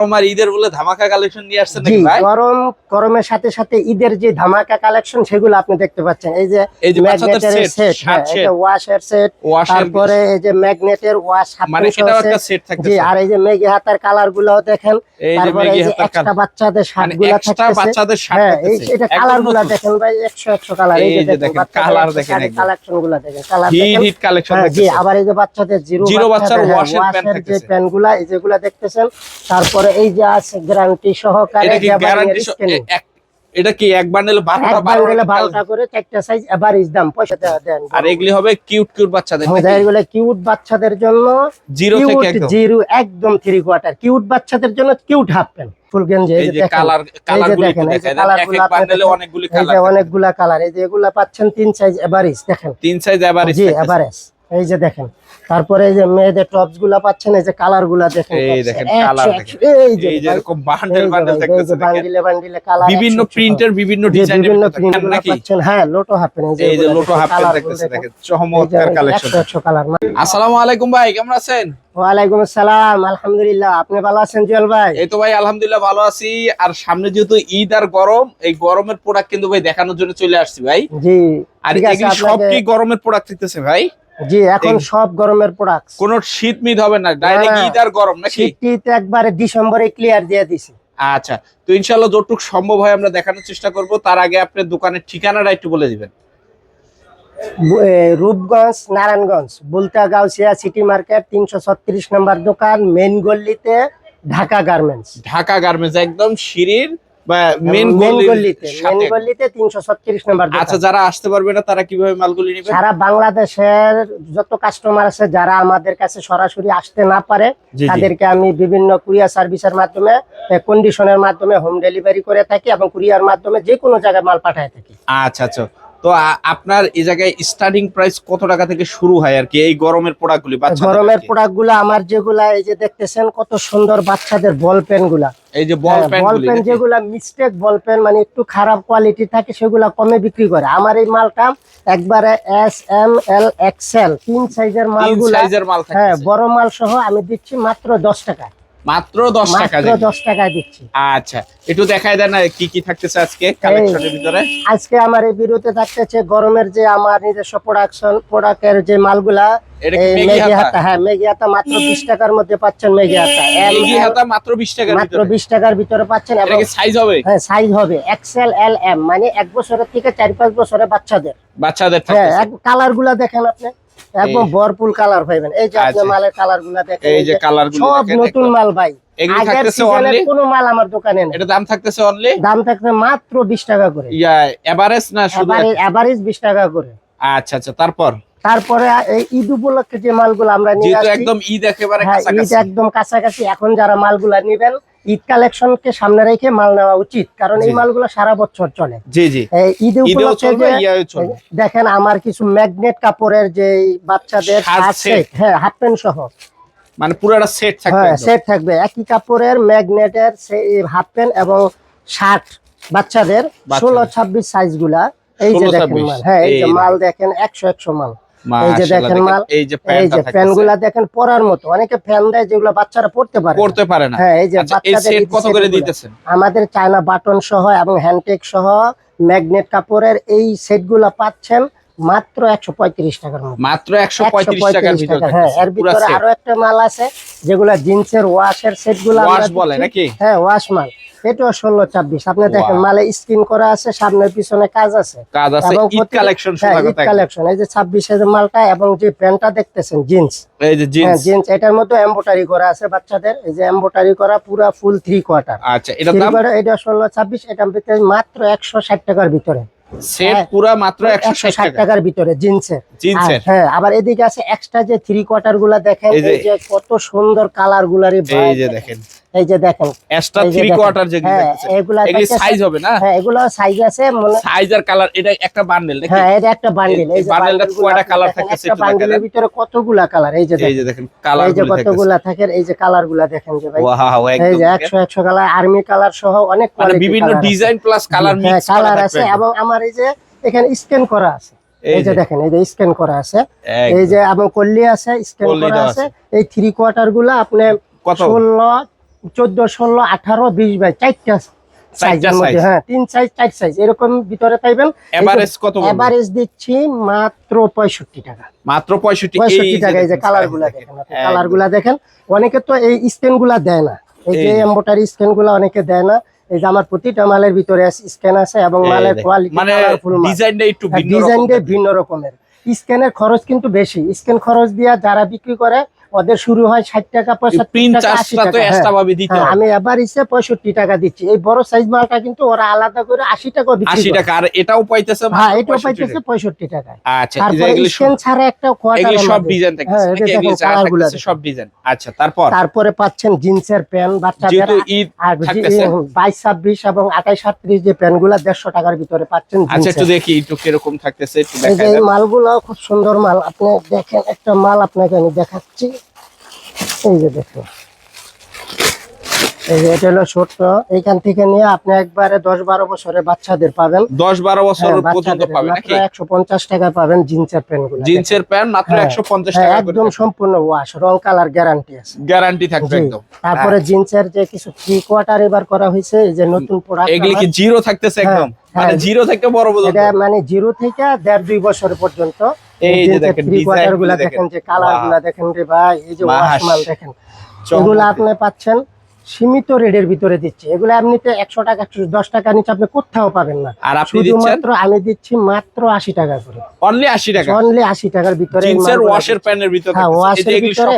আমার ঈদের বলে ধামাকা কালেকশন নিয়ে আসছেন নাকি ভাই? গরম গরমের সাথে সাথে ঈদের যে ধামাকা কালেকশন সেগুলো আপনি দেখতে পাচ্ছেন। এই যে এই যে ম্যাগনেটের সেট ওয়াশের সেট তারপরে এই যে ম্যাগনেটের ওয়াশ মানে এটাও একটা সেট জি আর এই যে মেঘি হাতার কালারগুলো দেখেন। তারপরে এই যে কালার বাচ্চাদের শার্ট মানে থাকতেছে। বাচ্চাদের শার্ট হ্যাঁ এই এটা একদম কালারগুলা নতুন। দেখেন ভাই একশো একশো কালার এই যে দেখেন colour দেখেন একদম। কালেকশনগুলা দেখেন। কালার দেখেন। হিট কালেকশন হ্যাঁ, জি আবার এই যে বাচ্চাদের জিরো জিরো বাচ্চার ওয়াশের প্যান্ট যে থাকতেছে। প্যান্টগুলা এই যেগুলা দেখতেছেন তারপরে এই যে আছে গ্যারান্টি সহকারে এটা কি গ্যারান্টি এটা কি এক বান্ডেল 12টা 12টা করে চারটা সাইজ এভারেজ দাম পয়সা দেন আর এগুলি হবে কিউট কিউট বাচ্চাদের এগুলো কিউট বাচ্চাদের জন্য জিরো থেকে একদম। জিরো একদম থ্রি কোয়ার্টার কিউট বাচ্চাদের জন্য কিউট হাফ প্যান্ট ফুল গেঞ্জি এই যে কালার কালার। এক এক বান্ডেলে অনেকগুলি এই যে অনেকগুলা কালার এই যে এগুলা পাচ্ছেন তিন সাইজ এভারেজ দেখেন। তিন সাইজ এভারেজ জি এভারেজ এই যে দেখেন। তারপরে এই যে মেয়েদের টপসগুলা পাচ্ছেন এই যে কালারগুলা দেখেন এই দেখেন, একশো, এই যে ভাই, এরকম বান্ডেল বান্ডেল ভাই, এই থাকতেছে যে দেখেন। বান্ডিলে বান্ডিলে কালার বিভিন্ন প্রিন্টের বিভিন্ন ডিজাইনের বিভিন্ন প্রিন্ট পাচ্ছেন। হ্যাঁ লোটো হাফ প্যান্ট এই যে লোটো হাফ প্যান্ট দেখতেছে দেখেন চমৎকার কালেকশন কালার আসসালামু আলাইকুম ভাই কেমন আছেন? ওয়ালাইকুম আসসালাম আলহামদুলিল্লাহ। আপনি ভালো আছেন জুয়েল ভাই? এই তো ভাই আলহামদুলিল্লাহ ভালো আছি। আর সামনে যেহেতু ঈদ আর গরম এই গরমের প্রোডাক্ট কিন্তু ভাই দেখানোর জন্য চলে আসছি ভাই। জি আর সব কি গরমের প্রোডাক্ট দিতেছে ভাই? জি এখন সব গরমের প্রোডাক্ট কোন শীত মিট হবে না ডাইরেক্ট না। ঈদ আর গরম নাকি? শীত একবারে ডিসেম্বরে ক্লিয়ার দিয়ে দিছি। আচ্ছা তো ইনশাল্লাহ যতটুকু সম্ভব হয় আমরা দেখানোর চেষ্টা করব। তার আগে আপনার দোকানের ঠিকানাটা একটু বলে দিবেন। রূপগঞ্জ নারায়ণগঞ্জ বুলতা গাউসিয়া সিটি মার্কেট তিনশো ছত্রিশ নম্বর দোকান মেন গল্লিতে ঢাকা গার্মেন্টস ঢাকা গার্মেন্টস একদম শিরির বা মেন মেন গল্লিতে মেন গল্লিতে আচ্ছা যারা আসতে পারবে না তারা কীভাবে মালগুলি নেবে? সারা বাংলাদেশের যত কাস্টমার আছে যারা আমাদের কাছে সরাসরি আসতে না পারে তাদেরকে আমি বিভিন্ন কুরিয়ার সার্ভিসের মাধ্যমে কন্ডিশনের মাধ্যমে হোম ডেলিভারি করে থাকি এবং কুরিয়ার মাধ্যমে যে কোনো জায়গায় মাল পাঠায় থাকি। আচ্ছা আচ্ছা। তো আপনার এই জায়গায় স্টার্টিং প্রাইস কত টাকা থেকে শুরু হয় আর কি? এই গরমের প্রোডাক্টগুলি গরমের আর কি? প্রোডাক্টগুলা আমার যেগুলা এই যে দেখতেছেন কত সুন্দর বাচ্চাদের বল পেনগুলা। এই যে বল পেন বল পেন যেগুলা মিস্টেক বল পেন মানে একটু খারাপ কোয়ালিটি থাকে সেগুলা কমে বিক্রি করে। আমার এই মালটা একবারে এস এম এল এক্সেল তিন সাইজের মালগুলা সাইজের মাল হ্যাঁ বড় মাল সহ আমি দিচ্ছি মাত্র দশ টাকা মাত্র 10 টাকা মাত্র টাকায় দিচ্ছি। আচ্ছা একটু দেখাই দেন না কি কি থাকতেছে আজকে কালেকশনের ভিতরে। আজকে আমার এই বিরুতে থাকতেছে গরমের যে আমার নিজস্ব প্রোডাকশন প্রোডাক্টের যে মালগুলা হ্যাঁ মাত্র বিশ টাকার মধ্যে পাচ্ছেন L, মাত্র 20 টাকার মাত্র বিশ টাকার ভিতরে পাচ্ছেন সাইজ হবে? হ্যাঁ সাইজ হবে। এক্সেল এল এম মানে এক বছরের থেকে চার পাঁচ বছরের বাচ্চাদের। বাচ্চাদের হ্যাঁ কালারগুলা দেখেন আপনি। একদম ভরপুর কালার পাইবেন। এই যে আচ্ছা। মালের কালারগুলা দেখেন এই যে কালারগুলো সব নতুন মাল ভাই। এগুলি থাকতেছে অনলি কোনো মাল আমার দোকানে নেই। এটা দাম থাকতেছে অনলি দাম থাকবে মাত্র বিশ টাকা করে। ইয়া এভারেজ না শুধু এভারেজ বিশ টাকা করে। আচ্ছা আচ্ছা তারপর? তারপরে এই ঈদ উপলক্ষে যে মালগুলো আমরা নিয়ে আসছি একদম ঈদ একেবারে হ্যাঁ কাছাকাছি। একদম কাছাকাছি। এখন যারা মালগুলা নিবেন ঈদ কালেকশনকে সামনে রেখে মাল নেওয়া উচিত কারণ এই। মালগুলো সারা বছর চলে। জি জি। ঈদ উপলক্ষে দেখেন আমার কিছু ম্যাগনেট কাপড়ের যে বাচ্চাদের হ্যাঁ হাফ প্যান্ট সহ। মানে পুরোটা সেট থাকবে হ্যাঁ সেট থাকবে। একই কাপড়ের ম্যাগনেটের হাফ প্যান্ট এবং শার্ট বাচ্চাদের বাচ্চাদের। ষোলো ছাব্বিশ সাইজগুলা। এই যে দেখেন মাল হ্যাঁ এই যে মাল দেখেন একশো একশো মাল। এই যে দেখেন মাল, এই যে এই যে প্যান দেখেন পরার মতো। অনেকে ফ্যান দেয় যেগুলো বাচ্চারা পড়তে পারে না। পারে না। হ্যাঁ এই যে আচ্ছা বাচ্চাদের কত করে দিতেছেন? আমাদের চায়না বাটন সহ এবং হ্যান্ডটেক সহ ম্যাগনেট কাপড়ের এই সেটগুলা পাচ্ছেন মাত্র একশো পঁয়ত্রিশ টাকার মধ্যে। মাত্র 135 টাকার ভিতরে টাকা, হ্যাঁ এর ভিতরে আরও একটা মাল আছে যেগুলা জিন্সের ওয়াশের সেটগুলো ওয়াশ বলে নাকি? হ্যাঁ ওয়াশ মাল। এটাও ষোলো ছাব্বিশ। আপনি দেখেন মালে স্ক্রিন করা আছে সামনে পিছনে কাজ আছে। কাজ আছে এবং ঈদ কালেকশন হ্যাঁ। কালেকশন এই যে মালটা এবং যে প্যান্টটা দেখতেছেন জিন্স এই যে হ্যাঁ জিন্স জিন্স এটার মধ্যে এম্বোটারি করা আছে বাচ্চাদের। এই যে এম্বোটারি করা পুরা ফুল থ্রি কোয়ার্টার আচ্ছা দাম? এটা ষোলো ছাব্বিশ এটা ভিতরে মাত্র একশো ষাট টাকার ভিতরে। সেট হ্যাঁ। পুরা মাত্র একশো 160 ষাট টাকার ভিতরে জিন্সের জিন্সের হ্যাঁ আবার এদিকে আছে এক্সট্রা যে থ্রি কোয়ার্টারগুলা দেখেন এই যে- কত সুন্দর কালার এই যে দেখেন। এই যে দেখেন এক্সট্রা 3 কোয়ার্টার যেগুলো হ্যাঁ এগুলা এগুলি সাইজ হবে না হ্যাঁ এগুলো সাইজ আছে মনে সাইজ আর কালার এটা একটা বান্ডেল নাকি হ্যাঁ এটা একটা বান্ডিল এই বান্ডেলটা কয়টা কালার দেখেন, একটা একটু দেখায় ভিতরে কতগুলা কালার এই যে এই যে দেখেন কালার এই যে কতগুলা থাকে এই যে কালারগুলা দেখেন যে ভাই ওয়াও এই যে একশো একশো কালার আর্মি কালার সহ অনেক মানে বিভিন্ন ডিজাইন প্লাস কালার হ্যাঁ মিক্স কালার আছে এবং আমার এই যে এখানে স্ক্যান করা আছে এই যে দেখেন এই যে স্ক্যান করা আছে এই যে এবং কল্লি আছে স্ক্যান করা আছে এই থ্রি কোয়ার্টারগুলা আপনি কত ষোলো চোদ্দ ষোলো আঠারো বিশ বাই চারটা সাইজের মধ্যে হ্যাঁ তিন সাইজ চার সাইজ এরকম ভিতরে পাইবেন। এভারেজ কত এভারেজ দিচ্ছি মাত্র পঁয়ষট্টি টাকা। মাত্র পঁয়ষট্টি পঁয়ষট্টি টাকা এই যে কালার দেখেন কালার দেখেন। অনেকে তো এই দেয় না। এই যে অনেকে দেয় না। এই যে আমার প্রতিটা মালের ভিতরে স্ক্যান আছে এবং মালের কোয়ালিটি মানে ডিজাইনটা একটু ভিন্ন ডিজাইনটা ভিন্ন রকমের। স্ক্যানের খরচ কিন্তু বেশি। স্ক্যান খরচ দিয়া যারা বিক্রি করে ওদের শুরু হয় ষাট টাকা পঁয়ষট্টি টাকা টাকা হ্যাঁ। হ্যাঁ, আমি এবার ইসে পঁয়ষট্টি টাকা দিচ্ছি। এই বড় সাইজ মালটা কিন্তু ওরা আলাদা করে আশি টাকা আশি টাকা আর এটাও পাইতেছে হ্যাঁ এটাও পাইতেছে পঁয়ষট্টি টাকায়। আচ্ছা ছাড়া একটা সব ডিজাইন হ্যাঁ, সব ডিজাইন আচ্ছা তারপর? তারপরে পাচ্ছেন জিন্সের প্যান্ট বাচ্চাদের আর বাইশ ছাব্বিশ এবং আঠাইশ আটত্রিশ যে প্যান্টগুলা দেড়শো টাকার ভিতরে পাচ্ছেন আচ্ছা একটু দেখি একটু কীরকম থাকতেছে এই মালগুলো খুব সুন্দর মাল। আপনি দেখেন একটা মাল আপনাকে আমি দেখাচ্ছি। এই যে দেখুন এই যে এটা হলো এইখান থেকে নিয়ে আপনি একবারে দশ বারো বছরের বাচ্চাদের পাবেন। দশ বারো বছর হ্যাঁ, পর্যন্ত বাচ্চাদের নাকি? একশো পঞ্চাশ টাকা পাবেন জিন্সের প্যান্টগুলো জিন্সের প্যান্ট মাত্র হ্যাঁ, একশো পঞ্চাশ হ্যাঁ, টাকা একদম সম্পূর্ণ ওয়াশ রং কালার গ্যারান্টি আছে। গ্যারান্টি থাকবে একদম। তারপরে জিন্সের যে কিছু থ্রি কোয়ার্টার এবার করা হয়েছে যে নতুন প্রোডাক্ট এগুলি কি জিরো থাকতেছে একদম? মানে। জিরো থেকে বড় পর্যন্ত? মানে জিরো থেকে দেড় দুই বছর পর্যন্ত এই যে দেখেন, গুলা দেখেন। যে কালারগুলা দেখেন রে ভাই এই যে দেখেন। এগুলো আপনি পাচ্ছেন সীমিত রেটের ভিতরে দিচ্ছে। এগুলো এমনিতে একশো টাকা একশো দশ টাকা নিচে আপনি কোথাও পাবেন না। আর শুধুমাত্র আমি দিচ্ছি মাত্র আশি টাকা করে। অনলি আশি টাকা? অনলি আশি টাকার ভিতরে ওয়াশের দিচ্ছি। প্যান্টের ভিতরে হ্যাঁ ওয়াশের ভিতরে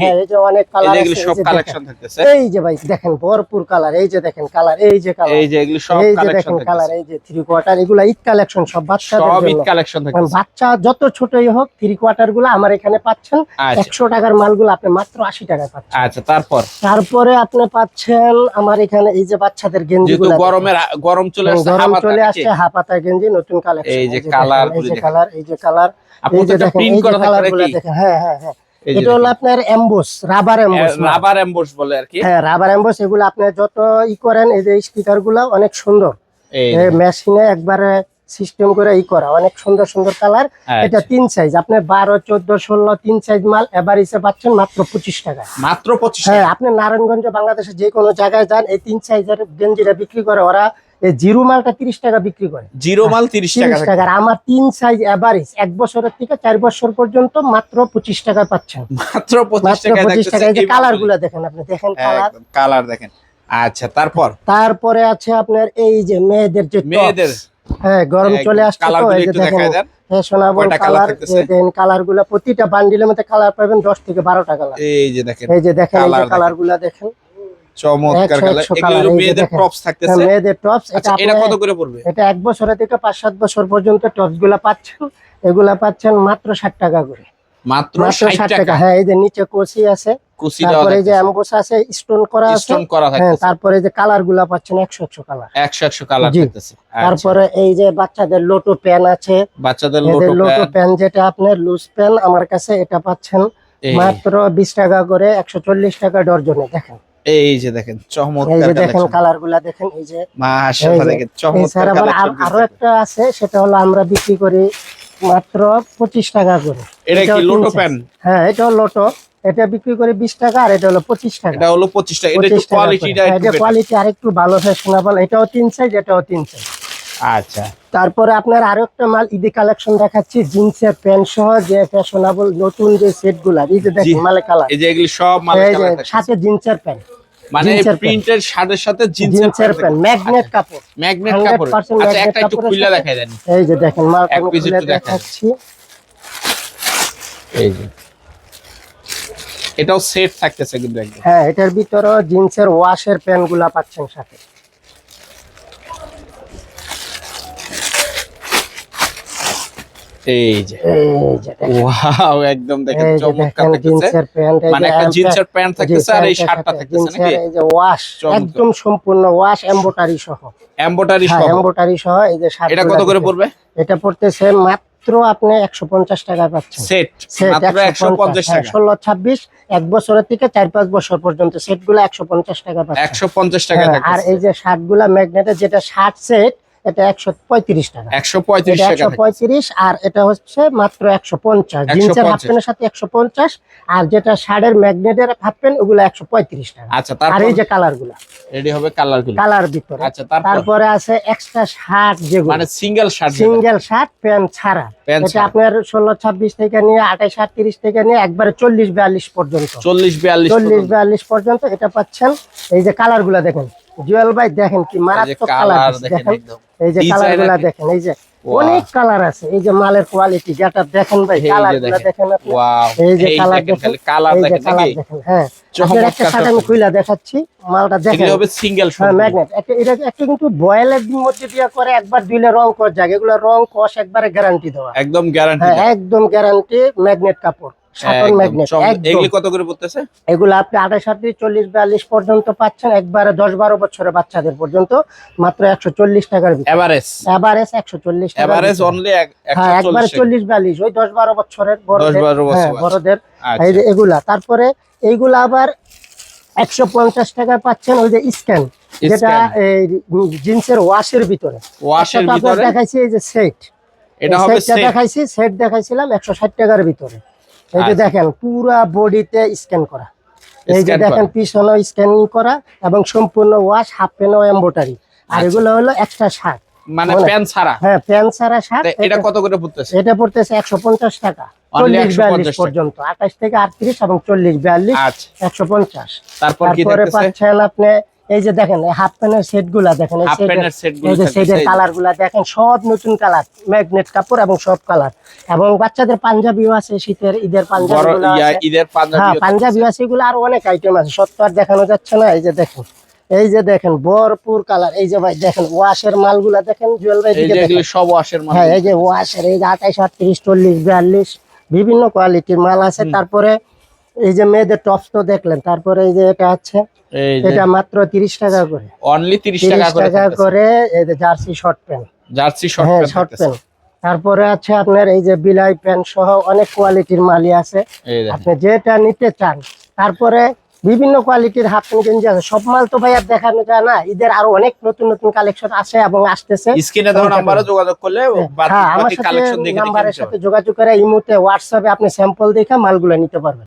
হ্যাঁ এই যে অনেক কালার এগুলি সব কালেকশন থাকতেছে। এই যে ভাই দেখেন ভরপুর কালার এই যে দেখেন কালার এই যে কালার এই যে এগুলি সব এই যে দেখেন কালার এই যে থ্রি কোয়ার্টার এগুলা ঈদ কালেকশন সব বাচ্চাদের সব ঈদ কালেকশন কারণ বাচ্চা যত ছোটই হোক থ্রি কোয়ার্টারগুলো আমার এখানে পাচ্ছেন। আচ্ছা। একশো টাকার মালগুলো আপনি মাত্র আশি টাকায় পাচ্ছেন। আচ্ছা তারপর? তারপরে আপনি পাচ্ছেন আমার এখানে এই যে বাচ্চাদের গেঞ্জি গরমের গরম চলে আসছে গরম চলে আসছে হাফাতা গেঞ্জি নতুন কালেকশন এই যে colour এই যে কালার এই যে কালার। এই যে যে করা কালারগুলো দেখেন হ্যাঁ হ্যাঁ হ্যাঁ। এটা হলো আপনার emboss rubber emboss rubber emboss বলে আর কি? হ্যাঁ রাবার এমবোস এগুলো আপনি যত ই করেন এই যে স্পিকারগুলো অনেক সুন্দর। মেশিনে একবারে সিস্টেম করে ই করা। অনেক সুন্দর সুন্দর কালার আচ্ছা। এটা তিন সাইজ আপনি বারো চোদ্দ ষোলো তিন সাইজ মাল এবার হিসেবে পাচ্ছেন মাত্র পঁচিশ টাকা মাত্র পঁচিশ হ্যাঁ আপনি নারায়ণগঞ্জ বাংলাদেশে যে কোনো জায়গায় যান এই তিন সাইজের গেঞ্জিটা বিক্রি করে ওরা জিরো মালটা তিরিশ টাকা বিক্রি করে। জিরো মাল তিরিশ টাকা। আমার তিন সাইজ এভারেজ এক বছরের থেকে চার বছর পর্যন্ত মাত্র পঁচিশ টাকা পাচ্ছেন। মাত্র পঁচিশ টাকা পঁচিশ টাকা এই যে কালারগুলা দেখেন আপনি দেখেন কালার কালার দেখেন। আচ্ছা তারপর? তারপরে আছে আপনার এই যে মেয়েদের যে মেয়েদের। হ্যাঁ গরম চলে আসছে তো এই যে দেখেন কালার? কালারগুলা প্রতিটা বান্ডিলের মধ্যে কালার পাবেন দশ থেকে বারোটা কালার এই যে দেখেন এই যে দেখেন এই যে কালারগুলা দেখেন। চমৎকার কালার এগুলো মেয়েদের। হ্যাঁ, থাকতেছে। মেয়েদের টপস এটা আচ্ছা এটা আপনি- কত করে পড়বে? এটা এক বছরের থেকে পাঁচ সাত বছর পর্যন্ত টপসগুলা পাচ্ছেন। এগুলা পাচ্ছেন মাত্র ষাট টাকা করে। মাত্র মাত্র ষাট ষাট টাকা? টাকা হ্যাঁ এই যে নিচে কষি আছে কুচি তারপরে যে অ্যাম্বোস আছে স্টোন করা আছে। স্টোন করা হ্যাঁ তারপরে যে কালারগুলা পাচ্ছেন একশো একশো কালার একশো একশো কালার থাকতেছে। তারপরে এই যে বাচ্চাদের লোটো প্যান আছে। বাচ্চাদের লোটো লোটো প্যান যেটা আপনার লুজ প্যান আমার কাছে এটা পাচ্ছেন মাত্র বিশ টাকা করে একশো চল্লিশ টাকা ডর্জনে দেখেন। এই যে দেখেন চমৎকার দেখেন কালারগুলা দেখেন এই যে। চমৎকার আর- আরও একটা আছে সেটা হলো আমরা বিক্রি করি মাত্র পঁচিশ টাকা করে। এটা কি লোটো প্যান হ্যাঁ এটা হলো লোটো এটা বিক্রি করে বিশ টাকা আর এটা হলো পঁচিশ টাকা। এটা হলো পঁচিশ টাকা। এটা একটু 25 টাকা। কোয়ালিটিটা হ্যাঁ, একটু এটা কোয়ালিটি আরেকটু ভালো ফ্যাশনেবল এটাও তিন সাইজ এটাও তিন সাইজ আচ্ছা। তারপরে আপনার আরও একটা মাল ঈদে কালেকশন দেখাচ্ছি জিন্সের প্যান্ট সহ যে ফ্যাশনেবল নতুন যে সেটগুলা এই যে দেখেন মালে কালার এই যে এগুলি সব যে কালার সাথে জিন্সের প্যান্ট মানে প্রিন্টের শার্টের সাথে জিন্সের প্যান্ট ম্যাগনেট কাপড়। ম্যাগনেট কাপড়। আচ্ছা একটা একটু খুলে দেখাই দেন। এই যে দেখেন মাল এক একটু দেখাচ্ছি। এই যে। এটাও সেট থাকতেছে কিন্তু একদম। হ্যাঁ এটার ভিতরে জিন্সের ওয়াশের প্যান্টগুলা পাচ্ছেন সাথে। এই যে। ওয়াও একদম দেখেন চমৎকার প্যান্ট মানে একটা জিন্সের প্যান্ট জি, থাকতেছে আর এই শার্টটা থাকতেছে। নাকি? এই যে ওয়াশ একদম সম্পূর্ণ ওয়াশ এমব্রয়ডারি সহ। এমব্রয়ডারি সহ। এমব্রয়ডারি সহ এই যে শার্ট এটা কত করে পড়বে? এটা পড়তেছে মাত্র আপনি একশো পঞ্চাশ টাকা পাচ্ছেন। সেট একশো পঞ্চাশ ষোলো ছাব্বিশ এক বছরের থেকে চার পাঁচ বছর পর্যন্ত সেটগুলো একশো পঞ্চাশ টাকা পাচ্ছেন। একশো পঞ্চাশ টাকা হ্যাঁ, আর এই যে শার্টগুলা ম্যাগনেটের যেটা শার্ট সেট এটা একশো পঁয়ত্রিশ টাকা। একশো পঁয়ত্রিশ একশো পঁয়ত্রিশ আর এটা হচ্ছে মাত্র একশো পঞ্চাশ। 150 জিন্সের হাফ প্যান্টের সাথে একশো পঞ্চাশ আর যেটা শার্টের ম্যাগনেটের হাফ প্যান্ট ওগুলো একশো পঁয়ত্রিশ টাকা। আচ্ছা আর এই যে কালারগুলা রেডি হবে কালারগুলো কালার ভিতরে। আচ্ছা তারপরে? আছে এক্সট্রা শার্ট যেগুলো। মানে single shirt single shirt pant ছাড়া। এটা আপনার ষোলো ছাব্বিশ থেকে নিয়ে আঠাশ আটত্রিশ থেকে নিয়ে একবারে চল্লিশ বিয়াল্লিশ পর্যন্ত। চল্লিশ বিয়াল্লিশ চল্লিশ বিয়াল্লিশ পর্যন্ত এটা পাচ্ছেন। এই যে কালারগুলা দেখেন। জুয়েল ভাই দেখেন কি মারাত্মক কালার দেখেন এই যে কালারগুলা দেখেন। এই যে অনেক কালার আছে এই যে মালের কোয়ালিটি যেটা দেখেন ভাই কালারগুলা দেখেন। দেখেন ওয়াও। এই যে কালার দেখেন কালার দেখেন হ্যাঁ। আপনার একটা শার্ট আমি। খুলে দেখাচ্ছি মালটা দেখেন। হবে সিঙ্গেল হ্যাঁ ম্যাগনেট এটা একটা কিন্তু বয়েলের মধ্যে দিয়ে করে একবার দিলে রং কর যায় এগুলো রং কষ একবারে গ্যারান্টি দেওয়া। একদম গ্যারান্টি একদম গ্যারান্টি ম্যাগনেট কাপড়। সাটন ম্যাগনেট এগুলি কত করে পড়তেছে? এগুলো আপনি আঠাশ আটত্রিশ চল্লিশ বিয়াল্লিশ পর্যন্ত পাচ্ছেন একবারে দশ বারো বছরের বাচ্চাদের পর্যন্ত মাত্র একশো চল্লিশ টাকার ভিতরে। এভারেজ এভারেজ একশো চল্লিশ এভারেজ অনলি হ্যাঁ একবারে চল্লিশ বিয়াল্লিশ ওই দশ বারো বছরের বড়দের। হ্যাঁ বড়দের। আচ্ছা। এগুলা তারপরে এইগুলা আবার একশো পঞ্চাশ টাকায় পাচ্ছেন ওই যে স্ক্যান যেটা এই জিন্সের ওয়াশের ভিতরে। ওয়াশের ভিতরে? দেখাইছি এই যে সেট এটা হবে সেট দেখাইছি সেট দেখাইছিলাম একশো ষাট টাকার ভিতরে। এই যে আচ্ছা। দেখেন পুরা বডিতে স্ক্যান করা। এই যে দেখেন করা। পিছনেও স্ক্যানিং করা এবং সম্পূর্ণ ওয়াশ হাফ প্যানও এম্বোটারি আর আচ্ছা। এগুলো হলো একটা শার্ট মানে প্যান ছাড়া? হ্যাঁ প্যান্ট ছাড়া শার্ট এটা কত করে পড়তেছে? এটা পড়তেছে একশো পঞ্চাশ টাকা। Only চল্লিশ 150 বিয়াল্লিশ টাকা। পর্যন্ত। আঠাশ থেকে আটত্রিশ এবং চল্লিশ বিয়াল্লিশ আচ্ছা। একশো পঞ্চাশ। তারপর কি দেখতেছে? পাচ্ছেন আপনি এই যে দেখেন হাফ প্যান্টের সেটগুলা দেখেন এই যে সেটের কালারগুলা দেখেন সব নতুন কালার ম্যাগনেট কাপড় এবং সব কালার এবং বাচ্চাদের পাঞ্জাবিও আছে শীতের ঈদের পাঞ্জাবি ঈদের হ্যাঁ পাঞ্জাবি আছে এগুলো আরও অনেক আইটেম আছে সত্য আর দেখানো যাচ্ছে না এই যে দেখেন। এই যে দেখেন ভরপুর কালার এই যে ভাই দেখেন ওয়াশের মালগুলা দেখেন জুয়েল ভাই সব ওয়াশের মাল। হ্যাঁ এই যে ওয়াশের এই যে আঠাইশ আটত্রিশ চল্লিশ বিয়াল্লিশ বিভিন্ন কোয়ালিটির মাল আছে তারপরে এই যে মেয়েদের টপস তো দেখলেন তারপরে এই যে এটা আছে এটা মাত্র তিরিশ টাকা করে। অনলি 30 তিরিশ টাকা করে টাকা করে এই যে jersey short pant jersey short হ্যাঁ প্যান্ট শর্ট প্যান্ট তারপরে আছে আপনার এই যে বিলাই প্যান্ট সহ অনেক কোয়ালিটির মালই আছে। আপনি যেটা নিতে চান তারপরে বিভিন্ন কোয়ালিটির হাফ প্যান্ট গেঞ্জি আছে। সব মাল তো ভাই আর দেখানো যায় না। ঈদের আরও অনেক নতুন নতুন কালেকশন আছে এবং আসতেছে। স্ক্রিনে দেওয়া নাম্বারে যোগাযোগ করলে বাকি হ্যাঁ আমার সাথে নাম্বারের সাথে যোগাযোগ করে ইমোতে হোয়াটসঅ্যাপে আপনি স্যাম্পল দেখে মালগুলো নিতে পারবেন।